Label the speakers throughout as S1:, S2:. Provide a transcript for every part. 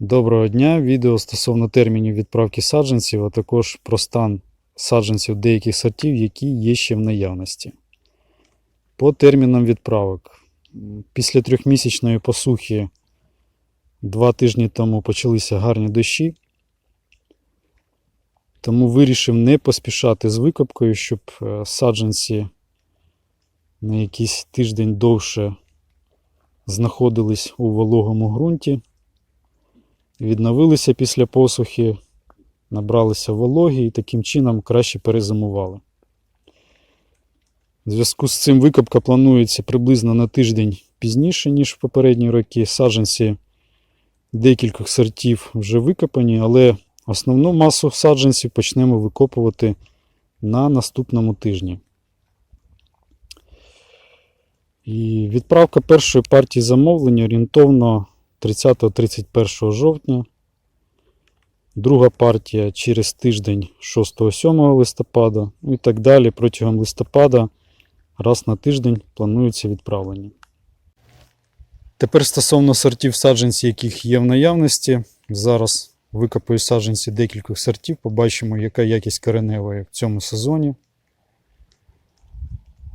S1: Доброго дня! Відео стосовно термінів відправки саджанців, а також про стан саджанців деяких сортів, які є ще в наявності. По термінам відправок. Після трьохмісячної посухи два тижні тому почалися гарні дощі. Тому вирішив не поспішати з викопкою, щоб е, саджанці на якийсь тиждень довше знаходились у вологому ґрунті відновилися після посухи, набралися вологі і таким чином краще перезимували. В зв'язку з цим викопка планується приблизно на тиждень пізніше, ніж в попередні роки. Саджанці декількох сортів вже викопані, але основну масу саджанців почнемо викопувати на наступному тижні. І відправка першої партії замовлення орієнтовно 30-31 жовтня. Друга партія через тиждень 6-7 листопада. Ну і так далі протягом листопада раз на тиждень планується відправлення. Тепер стосовно сортів саджанців, яких є в наявності. Зараз викопаю саджанці декількох сортів, побачимо, яка якість кореневої в цьому сезоні.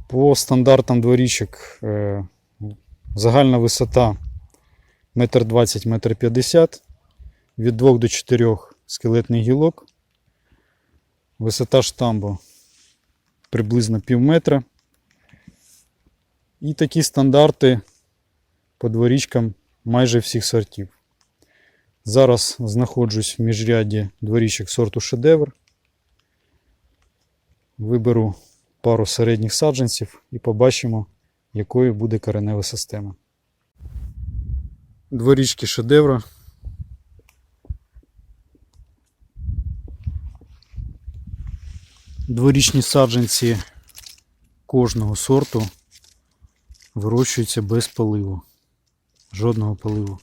S1: По стандартам дворічок е, загальна висота 1,20 м, 1,50 м, від 2 до 4 скелетний гілок. Висота штамбу приблизно пів метра. І такі стандарти по дворічкам майже всіх сортів. Зараз знаходжусь в міжряді дворічок сорту шедевр. Виберу пару середніх саджанців і побачимо, якою буде коренева система. Дворічки шедевра. Дворічні саджанці кожного сорту вирощуються без поливу. Жодного поливу.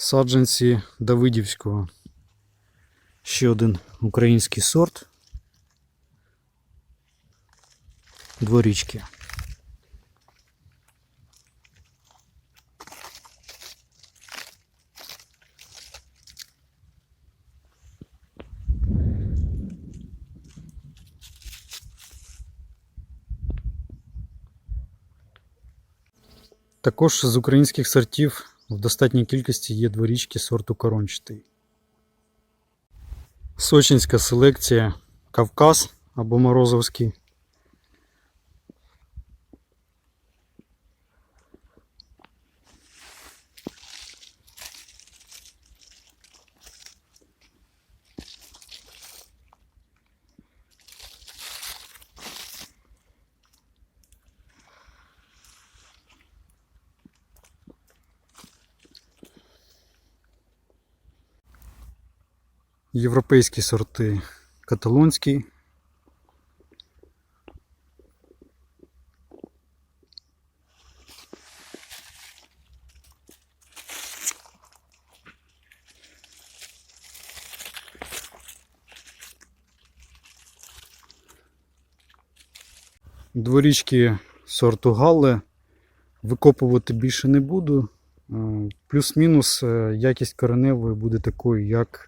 S1: Саджанці Давидівського. Ще один український сорт. Дворічки. Також з українських сортів в достатній кількості є дворічки сорту корончатий. Сочинська селекція Кавказ або Морозовський. Європейські сорти каталонський. Дворічки сорту Галле викопувати більше не буду. Е, Плюс-мінус е, якість кореневої буде такою, як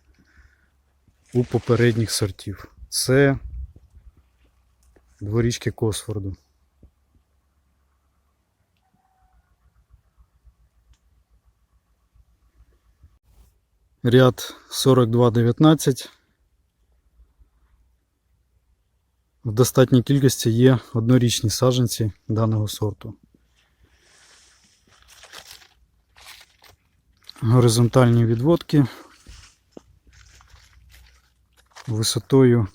S1: у попередніх сортів. Це дворічки Косфорду. Ряд 4219. В достатній кількості є однорічні саджанці даного сорту. Горизонтальні відводки висотою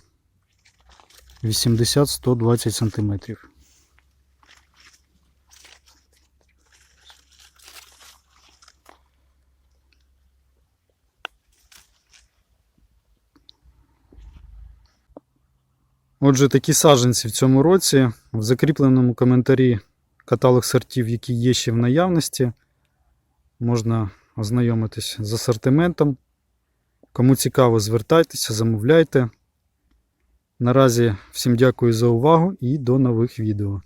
S1: 80-120 см. Отже, такі саженці в цьому році в закріпленому коментарі каталог сортів, які є ще в наявності, можна ознайомитись з асортиментом. Кому цікаво, звертайтеся, замовляйте. Наразі всім дякую за увагу і до нових відео.